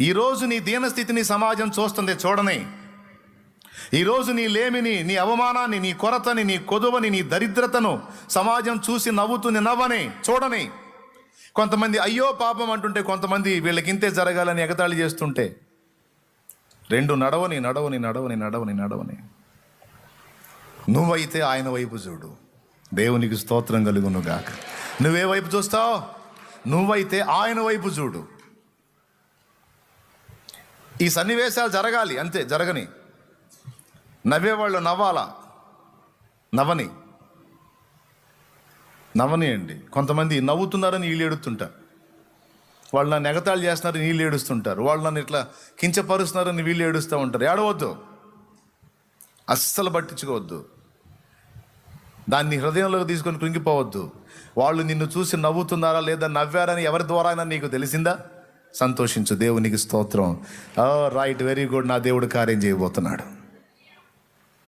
ఈరోజు నీ దీనస్థితిని సమాజం చూస్తుంది చూడని. ఈరోజు నీ లేమిని నీ అవమానాన్ని నీ కొరతని నీ కొదువని నీ దరిద్రతను సమాజం చూసి నవ్వుతుంది నవ్వని చూడని. కొంతమంది అయ్యో పాపం అంటుంటే కొంతమంది వీళ్ళకింతే జరగాలని ఎగతాళి చేస్తుంటే. రెండు నడవని నడవని నడవని నడవని నడవని. నువ్వైతే ఆయన వైపు చూడు. దేవునికి స్తోత్రం కలుగునుగాక. నువ్వే వైపు చూస్తావు? నువ్వైతే ఆయన వైపు చూడు. ఈ సన్నివేశాలు జరగాలి అంతే జరగని. నవ్వేవాళ్ళు నవ్వాలా? నవ్వని. నవ్వని అండి. కొంతమంది నవ్వుతున్నారని వీళ్ళు ఏడుస్తుంటారు. వాళ్ళు నన్ను ఎగతాళి చేస్తున్నారని వీళ్ళు ఏడుస్తుంటారు. వాళ్ళు నన్ను ఇట్లా కించపరుస్తున్నారని వీళ్ళు ఏడుస్తూ ఉంటారు. ఏడవద్దు. అస్సలు పట్టించుకోవద్దు. దాన్ని హృదయంలోకి తీసుకొని కృంగిపోవద్దు. వాళ్ళు నిన్ను చూసి నవ్వుతున్నారా లేదా నవ్వారని ఎవరి ద్వారా నీకు తెలిసిందా? సంతోషించు. దేవునికి స్తోత్రం. రైట్ వెరీ గుడ్ నా దేవుడు కార్యం చేయబోతున్నాడు.